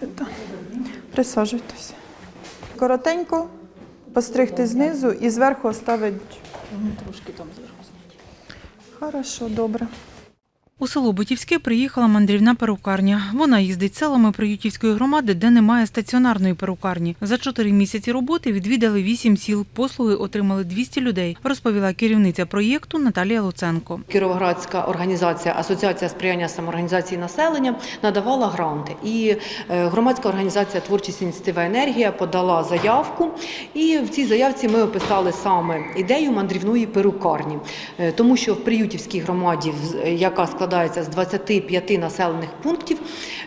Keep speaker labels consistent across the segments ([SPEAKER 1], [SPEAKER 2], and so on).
[SPEAKER 1] Сюди. Присаджуйтесь. Коротенько постригти знизу і зверху оставити.
[SPEAKER 2] Трошки там зверху.
[SPEAKER 1] Хорошо, добре.
[SPEAKER 3] У село Бутівське приїхала мандрівна перукарня. Вона їздить селами Приютівської громади, де немає стаціонарної перукарні. За чотири місяці роботи відвідали вісім сіл. Послуги отримали 200 людей, розповіла керівниця проєкту Наталія Луценко.
[SPEAKER 2] Кіровоградська організація Асоціація сприяння самоорганізації населення надавала гранти. І е, громадська організація Творчість ініціатива енергія подала заявку. І в цій заявці ми описали саме ідею мандрівної перукарні, Е, тому що в Приютівській громаді, яка складається з 25 населених пунктів,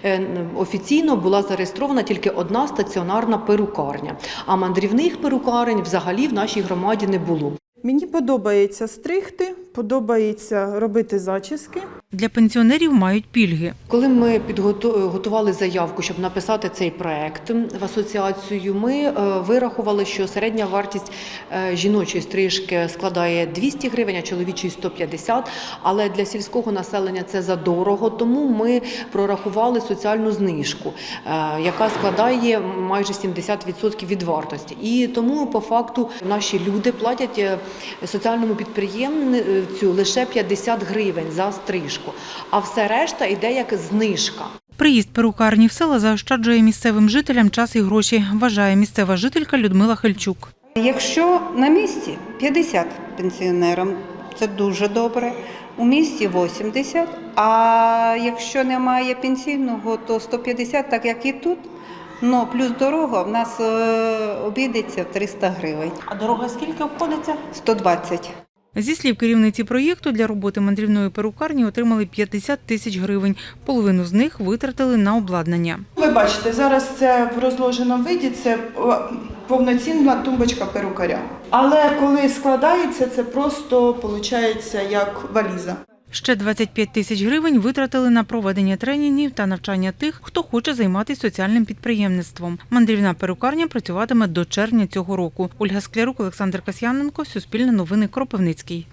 [SPEAKER 2] е, офіційно була зареєстрована тільки одна стаціонарна перукарня. А мандрівних перукарень взагалі в нашій громаді не було.
[SPEAKER 1] Мені подобається стригти, подобається робити зачіски.
[SPEAKER 3] Для пенсіонерів мають пільги.
[SPEAKER 2] Коли ми підготували заявку, щоб написати цей проект в асоціацію, ми е, вирахували, що середня вартість е, жіночої стрижки складає 200 гривень, а чоловічої 150. Але для сільського населення це задорого, тому ми прорахували соціальну знижку, е, яка складає майже 70% від вартості. І тому по факту наші люди платять соціальному підприємцю лише 50 гривень за стрижку, а все решта йде як знижка.
[SPEAKER 3] Приїзд перукарні в села заощаджує місцевим жителям час і гроші, вважає місцева жителька Людмила Хельчук.
[SPEAKER 4] Якщо на місці 50 пенсіонерам, це дуже добре. У місті 80, а якщо немає пенсійного, то 150, так як і тут. Ну, плюс дорога в нас е, обійдеться в 300 гривень.
[SPEAKER 5] А дорога скільки обходиться?
[SPEAKER 4] 120.
[SPEAKER 3] Зі слів керівниці проєкту для роботи мандрівної перукарні отримали 50 тисяч гривень. Половину з них витратили на обладнання.
[SPEAKER 1] Ви бачите, зараз це в розложеному виді, це повноцінна тумбочка перукаря. Але коли складається, це просто виходить як валіза.
[SPEAKER 3] Ще 25 тисяч гривень витратили на проведення тренінгів та навчання тих, хто хоче займатися соціальним підприємництвом. Мандрівна перукарня працюватиме до червня цього року. Ольга Склярук, Олександр Касьяненко, Суспільне новини, Кропивницький.